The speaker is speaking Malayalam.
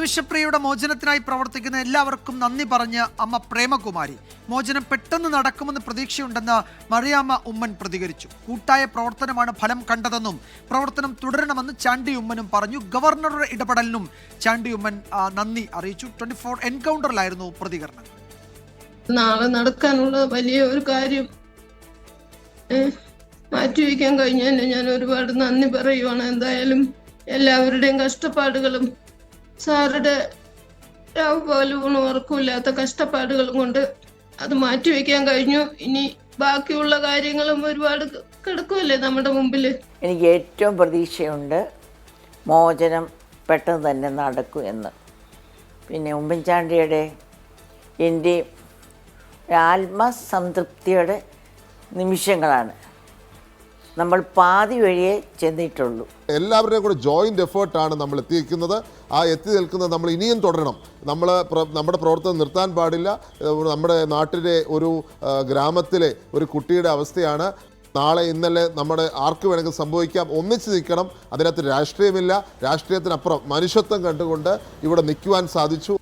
നിമിഷപ്രിയയുടെ മോചനത്തിനായി പ്രവർത്തിക്കുന്ന എല്ലാവർക്കും നന്ദി പറഞ്ഞ് അമ്മ പ്രേമകുമാരി. മോചനം പെട്ടെന്ന് നടക്കുമെന്ന് പ്രതീക്ഷയുണ്ടെന്ന് മറിയാമ്മ ഉമ്മൻ പ്രതികരിച്ചു. കൂട്ടായ പ്രവർത്തനമാണ് ഫലം കണ്ടതെന്നും പ്രവർത്തനം തുടരണമെന്ന് ചാണ്ടി ഉമ്മനും പറഞ്ഞു. ഗവർണറുടെ ഇടപെടലിനും ചാണ്ടി ഉമ്മൻ നന്ദി അറിയിച്ചു. ട്വന്റി ഫോർ എൻകൗണ്ടറിലായിരുന്നു പ്രതികരണം. നാളെ നടക്കാനുള്ള വലിയ ഒരു കാര്യം മാറ്റിവെക്കാൻ കഴിഞ്ഞതിന് ഞാൻ ഒരുപാട് നന്ദി പറയുവാണ്. എന്തായാലും എല്ലാവരുടെയും കഷ്ടപ്പാടുകളും സാറുടെ രാവ് പോലും ഊണും ഉറക്കമില്ലാത്ത കഷ്ടപ്പാടുകളും കൊണ്ട് അത് മാറ്റിവെക്കാൻ കഴിഞ്ഞു. ഇനി ബാക്കിയുള്ള കാര്യങ്ങളും ഒരുപാട് കിടക്കുമല്ലേ നമ്മുടെ മുമ്പിൽ എനിക്ക് ഏറ്റവും പ്രതീക്ഷയുണ്ട് മോചനം പെട്ടെന്ന് തന്നെ നടക്കും എന്ന്. പിന്നെ ഉമ്മൻചാണ്ടിയുടെ എന്റെ ആത്മസംതൃപ്തിയുടെ നിമിഷങ്ങളാണ്. നമ്മൾ പാതി വഴിയേ ചെന്നിട്ടുള്ളൂ. എല്ലാവരുടെയും കൂടെ ജോയിന്റ് എഫേർട്ടാണ് നമ്മൾ എത്തിയിരിക്കുന്നത്. ആ എത്തി നിൽക്കുന്നത് നമ്മൾ ഇനിയും തുടരണം. നമ്മൾ നമ്മുടെ പ്രവർത്തനം നിർത്താൻ പാടില്ല. നമ്മുടെ നാട്ടിലെ ഒരു ഗ്രാമത്തിലെ ഒരു കുട്ടിയുടെ അവസ്ഥയാണ്. നാളെ ഇന്നലെ നമ്മുടെ ആർക്ക് വേണമെങ്കിൽ സംഭവിക്കാം. ഒന്നിച്ച് നിൽക്കണം. അതിനകത്ത് രാഷ്ട്രീയമില്ല. രാഷ്ട്രീയത്തിനപ്പുറം മനുഷ്യത്വം കണ്ടുകൊണ്ട് ഇവിടെ നിൽക്കുവാൻ സാധിച്ചു.